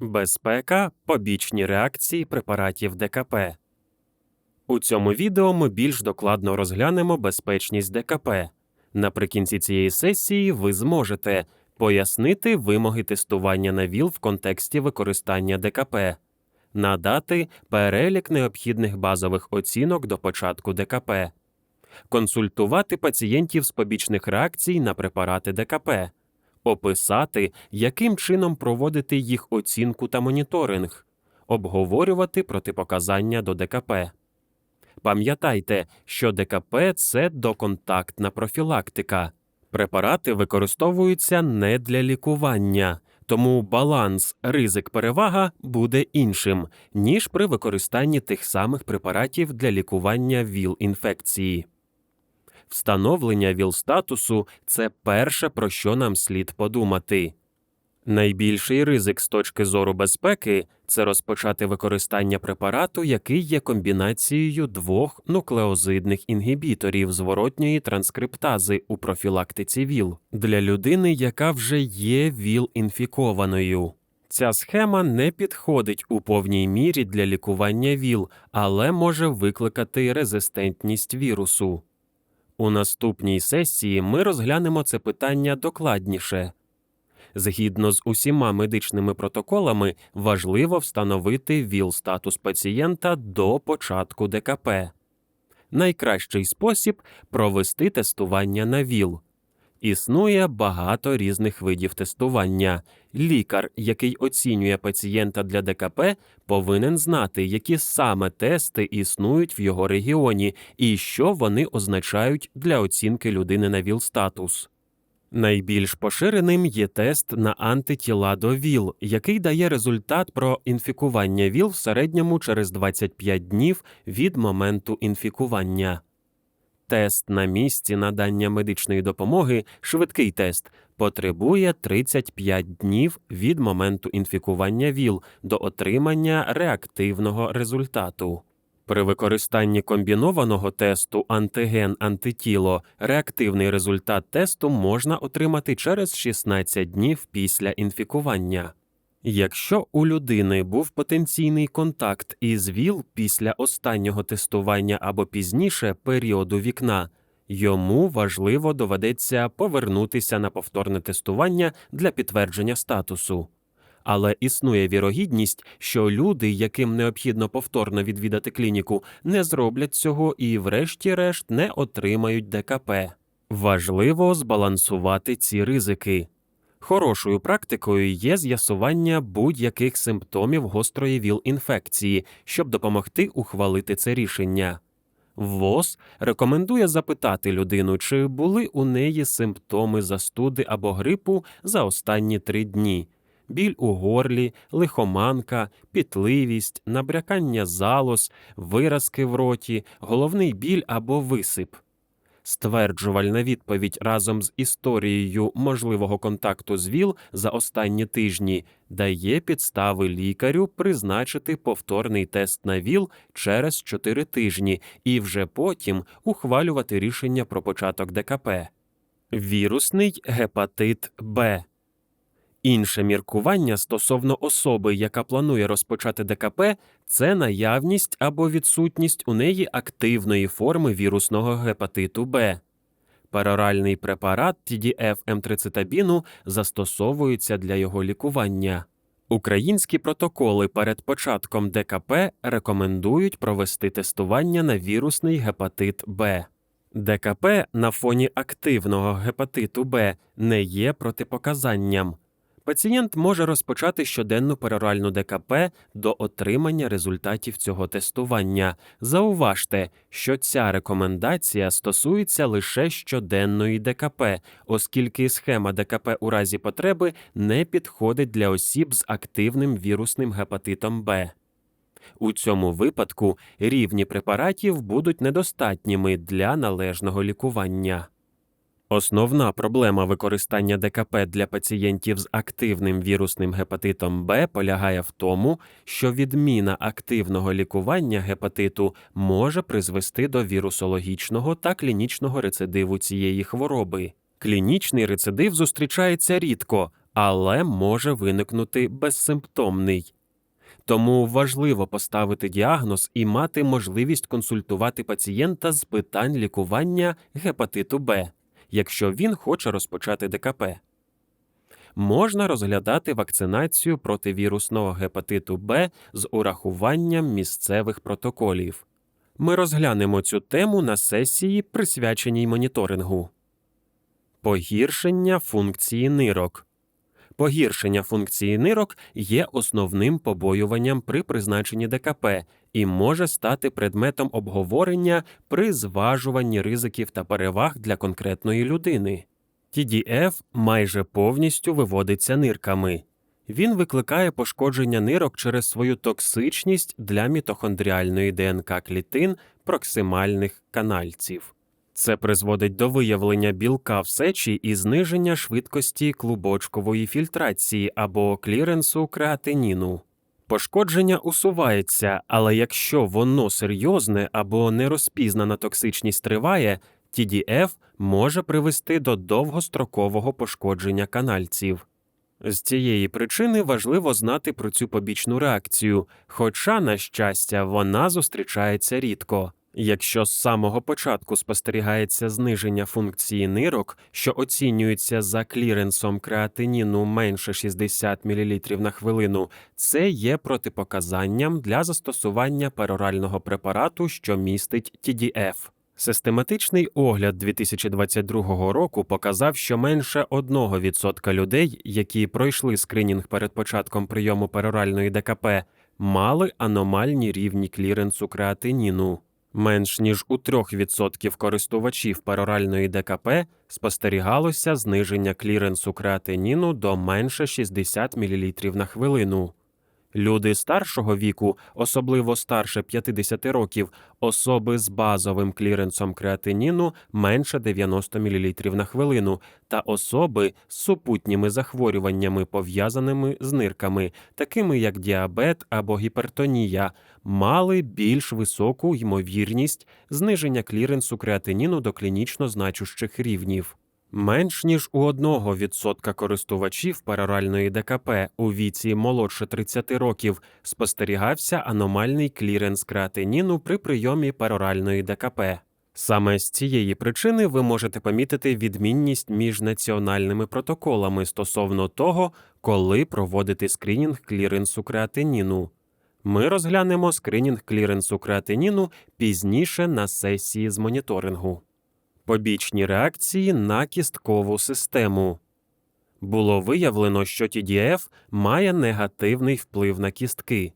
Безпека, побічні реакції препаратів ДКП. У цьому відео ми більш докладно розглянемо безпечність ДКП. Наприкінці цієї сесії ви зможете пояснити вимоги тестування на ВІЛ в контексті використання ДКП, надати перелік необхідних базових оцінок до початку ДКП, консультувати пацієнтів з побічних реакцій на препарати ДКП, описати, яким чином проводити їх оцінку та моніторинг, обговорювати протипоказання до ДКП. Пам'ятайте, що ДКП це доконтактна профілактика. Препарати використовуються не для лікування, тому баланс ризик перевага буде іншим, ніж при використанні тих самих препаратів для лікування ВІЛ-інфекції. Встановлення ВІЛ-статусу – це перше, про що нам слід подумати. Найбільший ризик з точки зору безпеки це розпочати використання препарату, який є комбінацією двох нуклеозидних інгібіторів зворотньої транскриптази у профілактиці ВІЛ для людини, яка вже є ВІЛ-інфікованою. Ця схема не підходить у повній мірі для лікування ВІЛ, але може викликати резистентність вірусу. У наступній сесії ми розглянемо це питання докладніше. Згідно з усіма медичними протоколами, важливо встановити ВІЛ-статус пацієнта до початку ДКП. Найкращий спосіб провести тестування на ВІЛ. Існує багато різних видів тестування. Лікар, який оцінює пацієнта для ДКП, повинен знати, які саме тести існують в його регіоні і що вони означають для оцінки людини на ВІЛ-статус. Найбільш поширеним є тест на антитіла до ВІЛ, який дає результат про інфікування ВІЛ в середньому через 25 днів від моменту інфікування. Тест на місці надання медичної допомоги, швидкий тест, потребує 35 днів від моменту інфікування ВІЛ до отримання реактивного результату. При використанні комбінованого тесту антиген-антитіло реактивний результат тесту можна отримати через 16 днів після інфікування. Якщо у людини був потенційний контакт із ВІЛ після останнього тестування або пізніше періоду вікна, йому важливо доведеться повернутися на повторне тестування для підтвердження статусу. Але існує вірогідність, що люди, яким необхідно повторно відвідати клініку, не зроблять цього і, врешті-решт, не отримають ДКП. Важливо збалансувати ці ризики. Хорошою практикою є з'ясування будь-яких симптомів гострої ВІЛ-інфекції, щоб допомогти ухвалити це рішення. ВОЗ рекомендує запитати людину, чи були у неї симптоми застуди або грипу за останні три дні біль у горлі, лихоманка, пітливість, набрякання залоз, виразки в роті, головний біль або висип. Стверджувальна відповідь разом з історією можливого контакту з ВІЛ за останні тижні дає підстави лікарю призначити повторний тест на ВІЛ через 4 тижні і вже потім ухвалювати рішення про початок ДКП. Вірусний гепатит Б. Інше міркування стосовно особи, яка планує розпочати ДКП, це наявність або відсутність у неї активної форми вірусного гепатиту Б. Пероральний препарат TDF-М3 застосовується для його лікування. Українські протоколи перед початком ДКП рекомендують провести тестування на вірусний гепатит Б. ДКП на фоні активного гепатиту Б не є протипоказанням пацієнт може розпочати щоденну пероральну ДКП до отримання результатів цього тестування. Зауважте, що ця рекомендація стосується лише щоденної ДКП, оскільки схема ДКП у разі потреби не підходить для осіб з активним вірусним гепатитом Б. У цьому випадку рівні препаратів будуть недостатніми для належного лікування. Основна проблема використання ДКП для пацієнтів з активним вірусним гепатитом Б полягає в тому, що відміна активного лікування гепатиту може призвести до вірусологічного та клінічного рецидиву цієї хвороби. Клінічний рецидив зустрічається рідко, але може виникнути безсимптомний. Тому важливо поставити діагноз і мати можливість консультувати пацієнта з питань лікування гепатиту Б, якщо він хоче розпочати ДКП. Можна розглядати вакцинацію проти вірусного гепатиту Б з урахуванням місцевих протоколів. Ми розглянемо цю тему на сесії, присвяченій моніторингу. Погіршення функції нирок. Погіршення функції нирок є основним побоюванням при призначенні ДКП і може стати предметом обговорення при зважуванні ризиків та переваг для конкретної людини. TDF майже повністю виводиться нирками. Він викликає пошкодження нирок через свою токсичність для мітохондріальної ДНК клітин проксимальних канальців. Це призводить до виявлення білка в сечі і зниження швидкості клубочкової фільтрації або кліренсу креатиніну. Пошкодження усувається, але якщо воно серйозне або нерозпізнана токсичність триває, TDF може привести до довгострокового пошкодження канальців. З цієї причини важливо знати про цю побічну реакцію, хоча, на щастя, вона зустрічається рідко. Якщо з самого початку спостерігається зниження функції нирок, що оцінюється за кліренсом креатиніну менше 60 мл на хвилину, це є протипоказанням для застосування перорального препарату, що містить TDF. Систематичний огляд 2022 року показав, що менше 1% людей, які пройшли скринінг перед початком прийому пероральної ДКП, мали аномальні рівні кліренсу креатиніну. Менш ніж у 3% користувачів пероральної ДКП спостерігалося зниження кліренсу креатиніну до менше 60 мл на хвилину. Люди старшого віку, особливо старше 50 років, особи з базовим кліренсом креатиніну менше 90 мл на хвилину, та особи з супутніми захворюваннями, пов'язаними з нирками, такими як діабет або гіпертонія, мали більш високу ймовірність зниження кліренсу креатиніну до клінічно значущих рівнів. Менш ніж у 1% користувачів пероральної ДКП у віці молодше 30 років спостерігався аномальний кліренс креатиніну при прийомі пероральної ДКП. Саме з цієї причини ви можете помітити відмінність між національними протоколами стосовно того, коли проводити скринінг кліренсу креатиніну. Ми розглянемо скринінг кліренсу креатиніну пізніше на сесії з моніторингу. Побічні реакції на кісткову систему. Було виявлено, що TDF має негативний вплив на кістки.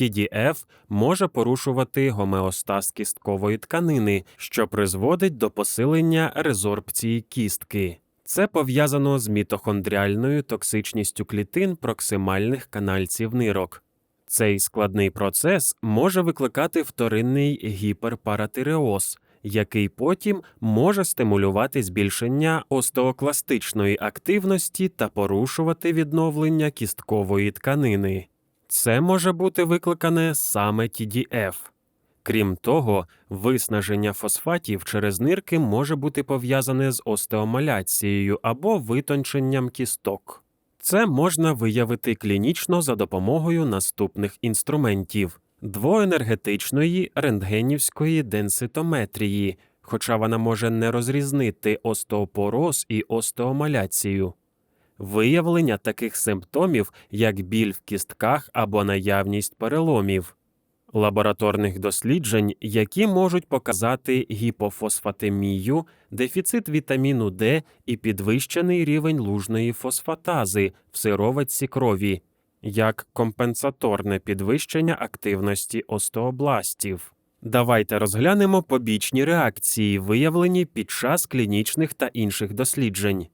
TDF може порушувати гомеостаз кісткової тканини, що призводить до посилення резорбції кістки. Це пов'язано з мітохондріальною токсичністю клітин проксимальних канальців нирок. Цей складний процес може викликати вторинний гіперпаратиреоз, який потім може стимулювати збільшення остеокластичної активності та порушувати відновлення кісткової тканини. Це може бути викликане саме TDF. Крім того, виснаження фосфатів через нирки може бути пов'язане з остеомаляцією або витонченням кісток. Це можна виявити клінічно за допомогою наступних інструментів двоенергетичної рентгенівської денситометрії, хоча вона може не розрізнити остеопороз і остеомаляцію, виявлення таких симптомів, як біль в кістках або наявність переломів, лабораторних досліджень, які можуть показати гіпофосфатемію, дефіцит вітаміну Д і підвищений рівень лужної фосфатази в сироватці крові як компенсаторне підвищення активності остеобластів. Давайте розглянемо побічні реакції, виявлені під час клінічних та інших досліджень.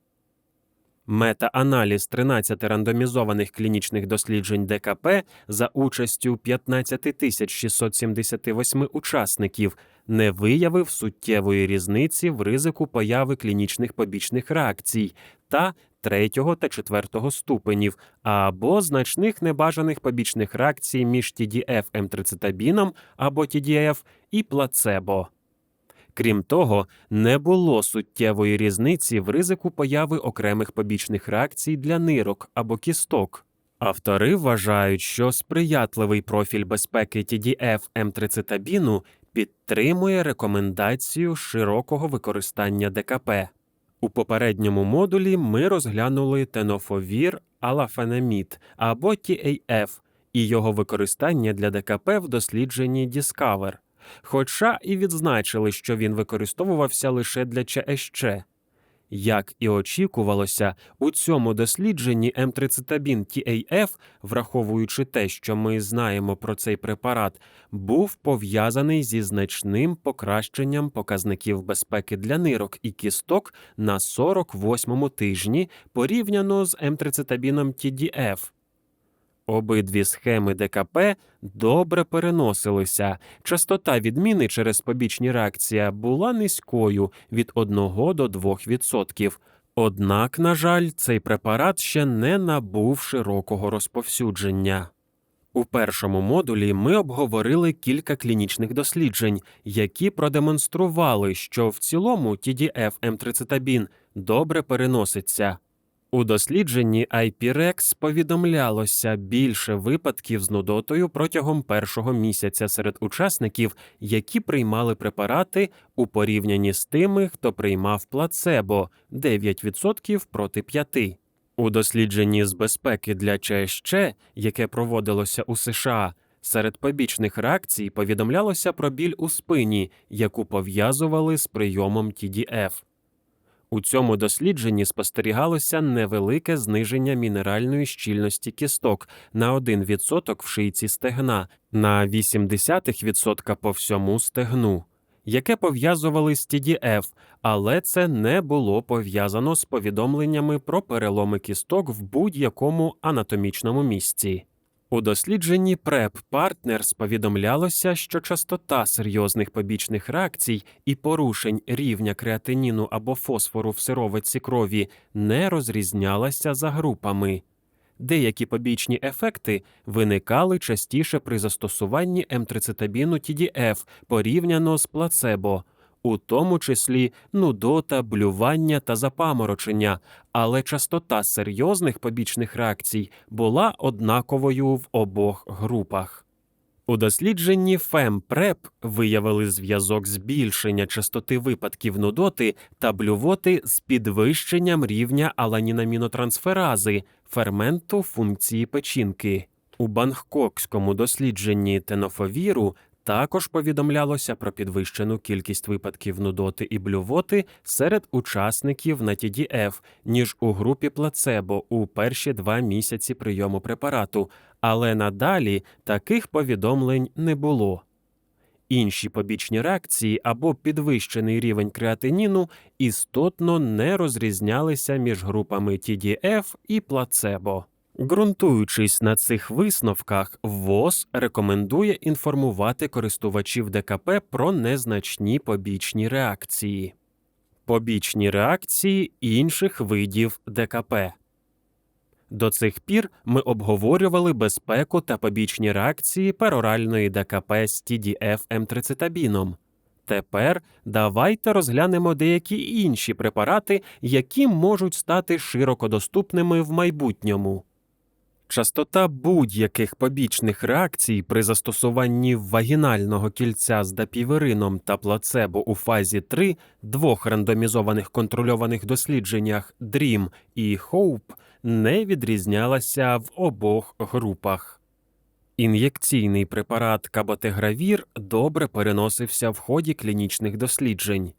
Мета-аналіз 13 рандомізованих клінічних досліджень ДКП за участю 15 678 учасників не виявив суттєвої різниці в ризику появи клінічних побічних реакцій та третього та четвертого ступенів або значних небажаних побічних реакцій між TDF-емтрицитабіном або TDF і плацебо. Крім того, не було суттєвої різниці в ризику появи окремих побічних реакцій для нирок або кісток. Автори вважають, що сприятливий профіль безпеки TDF М30 підтримує рекомендацію широкого використання ДКП. У попередньому модулі ми розглянули тенофовір алафенамід або TAF і його використання для ДКП в дослідженні Discover, хоча і відзначили, що він використовувався лише для ЧСЧ. Як і очікувалося, у цьому дослідженні М30 TAF, враховуючи те, що ми знаємо про цей препарат, був пов'язаний зі значним покращенням показників безпеки для нирок і кісток на 48-му тижні порівняно з М30 TDF. Обидві схеми ДКП добре переносилися. Частота відміни через побічні реакції була низькою від 1 до 2%. Однак, на жаль, цей препарат ще не набув широкого розповсюдження. У першому модулі ми обговорили кілька клінічних досліджень, які продемонстрували, що в цілому TDF М30 добре переноситься. У дослідженні IPREX повідомлялося більше випадків з нудотою протягом першого місяця серед учасників, які приймали препарати у порівнянні з тими, хто приймав плацебо 9% проти 5%. У дослідженні з безпеки для ЧСЧ, яке проводилося у США, серед побічних реакцій повідомлялося про біль у спині, яку пов'язували з прийомом TDF. У цьому дослідженні спостерігалося невелике зниження мінеральної щільності кісток на 1% в шийці стегна, на 0,8% по всьому стегну, яке пов'язували з TDF, але це не було пов'язано з повідомленнями про переломи кісток в будь-якому анатомічному місці. У дослідженні PrEP Partners повідомлялося, що частота серйозних побічних реакцій і порушень рівня креатиніну або фосфору в сировиці крові не розрізнялася за групами. Деякі побічні ефекти виникали частіше при застосуванні М30 TDF порівняно з плацебо, у тому числі нудота, блювання та запаморочення, але частота серйозних побічних реакцій була однаковою в обох групах. У дослідженні FEMPREP виявили зв'язок збільшення частоти випадків нудоти та блювоти з підвищенням рівня аланінамінотрансферази ферменту функції печінки. У бангкокському дослідженні тенофовіру також повідомлялося про підвищену кількість випадків нудоти і блювоти серед учасників на TDF, ніж у групі плацебо у перші два місяці прийому препарату, але надалі таких повідомлень не було. Інші побічні реакції або підвищений рівень креатиніну істотно не розрізнялися між групами TDF і плацебо. Ґрунтуючись на цих висновках, ВОЗ рекомендує інформувати користувачів ДКП про незначні побічні реакції, побічні реакції інших видів ДКП. До цих пір ми обговорювали безпеку та побічні реакції пероральної ДКП з TDF М30 Тепер давайте розглянемо деякі інші препарати, які можуть стати широко доступними в майбутньому. Частота будь-яких побічних реакцій при застосуванні вагінального кільця з дапіверином та плацебо у фазі 3 двох рандомізованих контрольованих дослідженнях DREAM і HOPE не відрізнялася в обох групах. Ін'єкційний препарат каботегравір добре переносився в ході клінічних досліджень.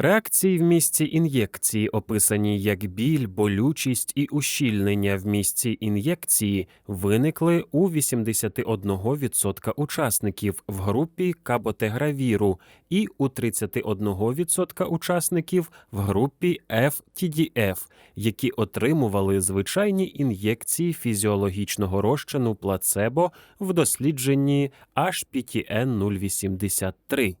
Реакції в місці ін'єкції, описані як біль, болючість і ущільнення в місці ін'єкції, виникли у 81% учасників в групі каботегравіру і у 31% учасників в групі FTDF, які отримували звичайні ін'єкції фізіологічного розчину плацебо в дослідженні HPTN 083.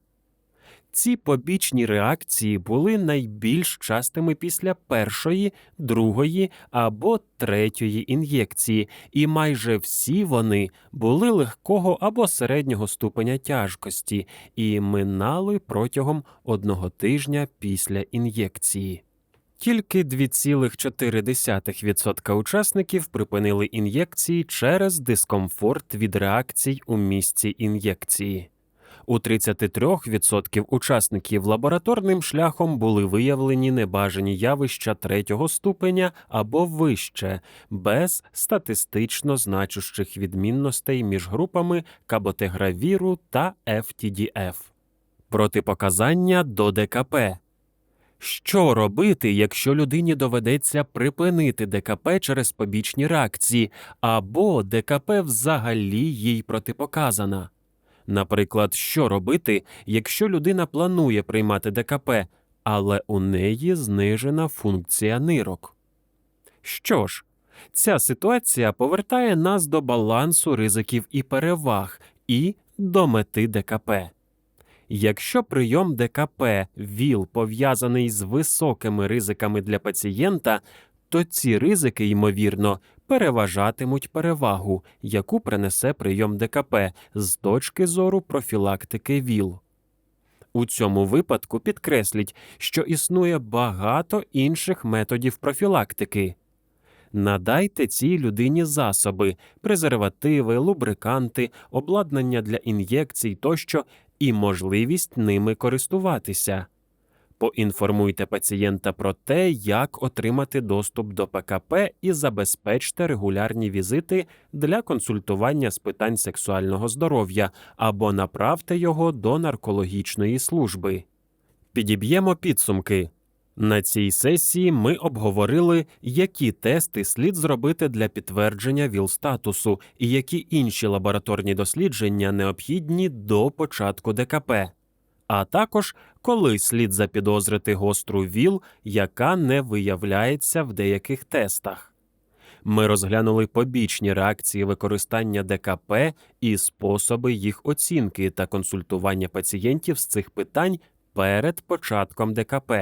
Ці побічні реакції були найбільш частими після першої, другої або третьої ін'єкції, і майже всі вони були легкого або середнього ступеня тяжкості і минали протягом одного тижня після ін'єкції. Тільки 2,4% учасників припинили ін'єкції через дискомфорт від реакцій у місці ін'єкції. У 33% учасників лабораторним шляхом були виявлені небажані явища третього ступеня або вище, без статистично значущих відмінностей між групами каботегравіру та FTDF. Протипоказання до ДКП. Що робити, якщо людині доведеться припинити ДКП через побічні реакції, або ДКП взагалі їй протипоказана? Наприклад, що робити, якщо людина планує приймати ДКП, але у неї знижена функція нирок? Що ж, ця ситуація повертає нас до балансу ризиків і переваг і до мети ДКП. Якщо прийом ДКП ВІЛ пов'язаний з високими ризиками для пацієнта, то ці ризики, ймовірно, переважатимуть перевагу, яку принесе прийом ДКП з точки зору профілактики ВІЛ. У цьому випадку підкресліть, що існує багато інших методів профілактики. Надайте цій людині засоби, презервативи, лубриканти, обладнання для ін'єкцій тощо і можливість ними користуватися. Поінформуйте пацієнта про те, як отримати доступ до ПКП і забезпечте регулярні візити для консультування з питань сексуального здоров'я або направте його до наркологічної служби. Підіб'ємо підсумки. На цій сесії ми обговорили, які тести слід зробити для підтвердження ВІЛ-статусу і які інші лабораторні дослідження необхідні до початку ДКП, а також коли слід запідозрити гостру ВІЛ, яка не виявляється в деяких тестах. Ми розглянули побічні реакції використання ДКП і способи їх оцінки та консультування пацієнтів з цих питань перед початком ДКП.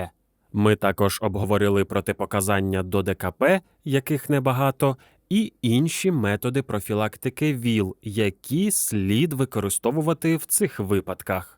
Ми також обговорили протипоказання до ДКП, яких небагато, і інші методи профілактики ВІЛ, які слід використовувати в цих випадках.